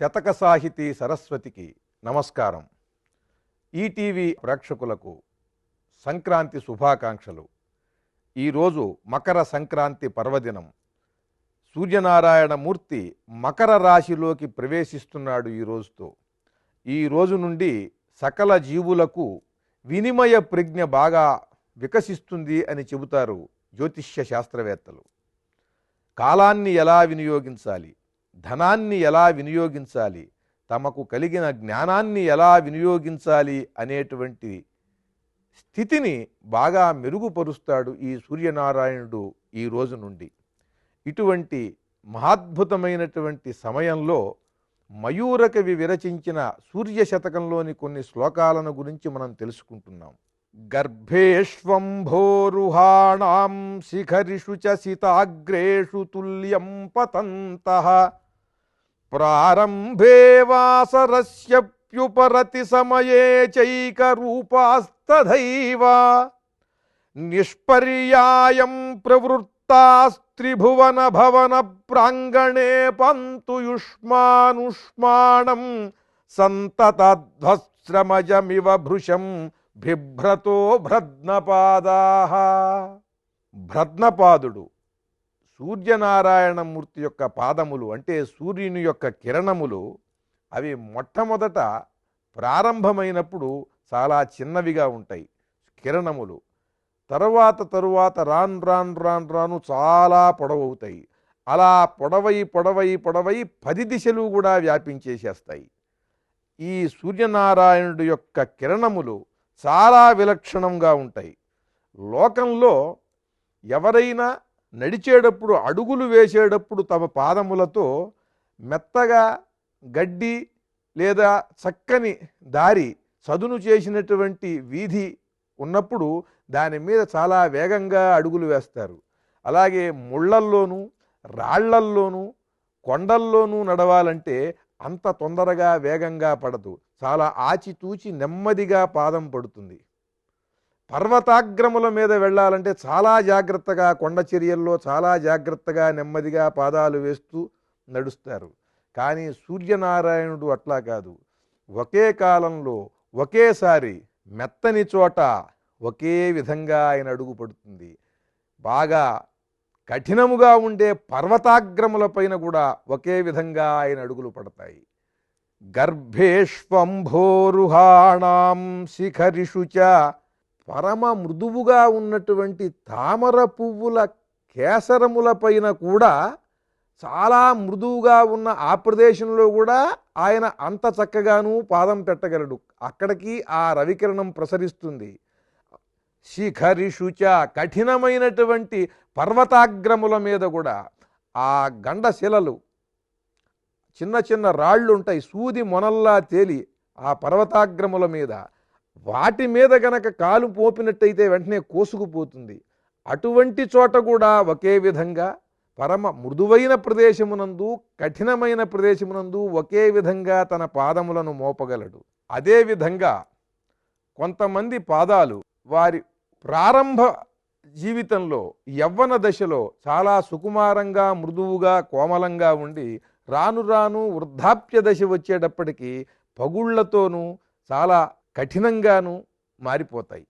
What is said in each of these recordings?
శతక సాహితీ సరస్వతికి నమస్కారం. ఈటీవీ ప్రేక్షకులకు సంక్రాంతి శుభాకాంక్షలు. ఈరోజు మకర సంక్రాంతి పర్వదినం. సూర్యనారాయణమూర్తి మకర రాశిలోకి ప్రవేశిస్తున్నాడు ఈ రోజుతో. ఈ రోజు నుండి సకల జీవులకు వినిమయ ప్రజ్ఞ బాగా వికసిస్తుంది అని చెబుతారు జ్యోతిష్య శాస్త్రవేత్తలు. కాలాన్ని ఎలా వినియోగించాలి? ధనాన్ని ఎలా వినియోగించాలి? తమకు కలిగిన జ్ఞానాన్ని ఎలా వినియోగించాలి? అనేటువంటి స్థితిని బాగా మెరుగుపరుస్తాడు ఈ సూర్యనారాయణుడు ఈ రోజు నుండి. ఇటువంటి మహాద్భుతమైనటువంటి సమయంలో మయూరకవి విరచించిన సూర్య శతకంలోని కొన్ని శ్లోకాలను గురించి మనం తెలుసుకుంటున్నాం. గర్భేష్వంభోరుహాణాం శిఖరిషు చ సితాగ్రేషు తుల్యం పతంత ప్రారంభే వాసరస్యప్యుపరతి సమయే చైకరూపాస్తథైవ నిష్పర్యాయం ప్రవృత్తాస్త్రిభువన భవన ప్రాంగణే పంతు యుష్మానుష్మాణం సంతతధ్వశ్రమజమివ భృశం బిభ్రతో భ్రద్నపాదా భ్రద్నపాదుడు సూర్యనారాయణమూర్తి యొక్క పాదములు అంటే సూర్యుని యొక్క కిరణములు అవి మొట్టమొదట ప్రారంభమైనప్పుడు చాలా చిన్నవిగా ఉంటాయి కిరణములు. తరువాత తరువాత రాన్ రాన్ రాన్ రాను చాలా పొడవవుతాయి. అలా పొడవై పొడవై పొడవై పది దిశలు కూడా వ్యాపించేసేస్తాయి. ఈ సూర్యనారాయణుడి యొక్క కిరణములు చాలా విలక్షణంగా ఉంటాయి. లోకంలో ఎవరైనా నడిచేటప్పుడు అడుగులు వేసేటప్పుడు తమ పాదములతో మెత్తగా గడ్డి లేదా చక్కని దారి చదును చేసినటువంటి వీధి ఉన్నప్పుడు దాని మీద చాలా వేగంగా అడుగులు వేస్తారు. అలాగే ముళ్ళల్లోనూ రాళ్ళల్లోనూ కొండల్లోనూ నడవాలంటే అంత తొందరగా వేగంగా పడదు. చాలా ఆచితూచి నెమ్మదిగా పాదం పడుతుంది. పర్వతాగ్రముల మీద వెళ్ళాలంటే చాలా జాగ్రత్తగా కొండ చర్యల్లో చాలా జాగ్రత్తగా నెమ్మదిగా పాదాలు వేస్తూ నడుస్తారు. కానీ సూర్యనారాయణుడు అట్లా కాదు. ఒకే కాలంలో ఒకేసారి మెత్తని చోట ఒకే విధంగా ఆయన అడుగు పడుతుంది. బాగా కఠినముగా ఉండే పర్వతాగ్రముల పైన కూడా ఒకే విధంగా ఆయన అడుగులు పడతాయి. గర్భేష్వంభోరుహాణాం శిఖరిషు చ పరమ మృదువుగా ఉన్నటువంటి తామర పువ్వుల కేసరముల పైన కూడా చాలా మృదువుగా ఉన్న ఆ ప్రదేశంలో కూడా ఆయన అంత చక్కగాను పాదం పెట్టగలడు. అక్కడికి ఆ రవికిరణం ప్రసరిస్తుంది. శిఖరిషుచ కఠినమైనటువంటి పర్వతాగ్రముల మీద కూడా ఆ గండశిలలు చిన్న చిన్న రాళ్ళు ఉంటాయి. సూది మొనల్లా తేలి ఆ పర్వతాగ్రముల మీద వాటి మీద గనక కాలు పోపినట్టయితే వెంటనే కోసుకుపోతుంది. అటువంటి చోట కూడా ఒకే విధంగా పరమ మృదువైన ప్రదేశమునందు కఠినమైన ప్రదేశమునందు ఒకే విధంగా తన పాదములను మోపగలడు. అదేవిధంగా కొంతమంది పాదాలు వారి ప్రారంభ జీవితంలో యవ్వన దశలో చాలా సుకుమారంగా మృదువుగా కోమలంగా ఉండి రాను రాను వృద్ధాప్య దశ వచ్చేటప్పటికి పగుళ్ళతోనూ చాలా కఠినంగాను మారిపోతాయి.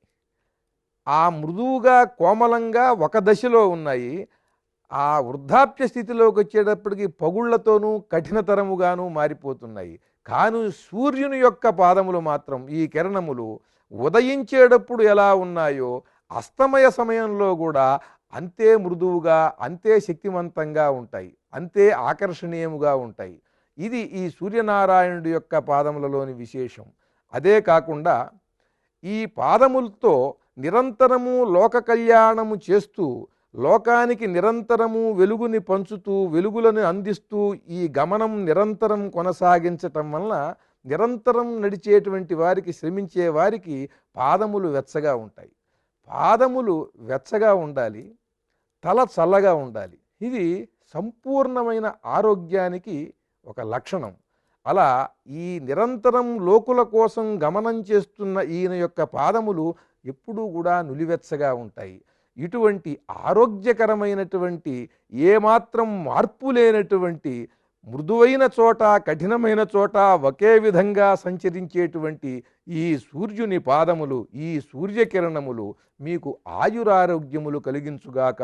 ఆ మృదువుగా కోమలంగా ఒక దశలో ఉన్నాయి. ఆ వృద్ధాప్య స్థితిలోకి వచ్చేటప్పటికి పగుళ్ళతోనూ కఠినతరముగాను మారిపోతున్నాయి. కాను సూర్యుని యొక్క పాదములు మాత్రం ఈ కిరణములు ఉదయించేటప్పుడు ఎలా ఉన్నాయో అస్తమయ సమయంలో కూడా అంతే మృదువుగా అంతే శక్తివంతంగా ఉంటాయి. అంతే ఆకర్షణీయముగా ఉంటాయి. ఇది ఈ సూర్యనారాయణుడి యొక్క పాదములలోని విశేషం. అదే కాకుండా ఈ పాదములతో నిరంతరము లోక కళ్యాణము చేస్తూ లోకానికి నిరంతరము వెలుగుని పంచుతూ వెలుగులను అందిస్తూ ఈ గమనం నిరంతరం కొనసాగించటం వలన నిరంతరం నడిచేటువంటి వారికి శ్రమించే వారికి పాదములు వెచ్చగా ఉంటాయి. పాదములు వెచ్చగా ఉండాలి తల చల్లగా ఉండాలి. ఇది సంపూర్ణమైన ఆరోగ్యానికి ఒక లక్షణం. అలా ఈ నిరంతరం లోకుల కోసం గమనం చేస్తున్న ఈయన యొక్క పాదములు ఎప్పుడూ కూడా నులివెచ్చగా ఉంటాయి. ఇటువంటి ఆరోగ్యకరమైనటువంటి ఏమాత్రం మార్పు లేనటువంటి మృదువైన చోట కఠినమైన చోట ఒకే విధంగా సంచరించేటువంటి ఈ సూర్యుని పాదములు ఈ సూర్యకిరణములు మీకు ఆయురారోగ్యములు కలిగించుగాక.